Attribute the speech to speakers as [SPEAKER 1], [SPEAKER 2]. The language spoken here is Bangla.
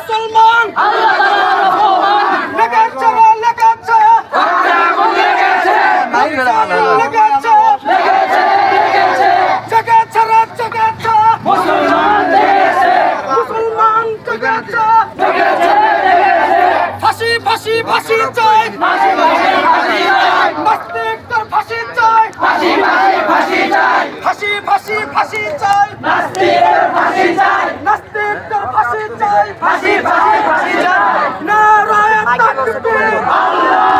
[SPEAKER 1] মুসলমান। লেগেছে লেগেছে। লেগেছে লেগেছে। লেগেছে জেগেছে রে জেগেছে মুসলমান জেগেছে মুসলমান জেগেছে জেগেছে লেগেছে। ফাঁসি ফাঁসি ফাঁসি চাই। নাস্তিকদের ফাঁসি চাই। নারায়ণ তাকবীর আল্লাহু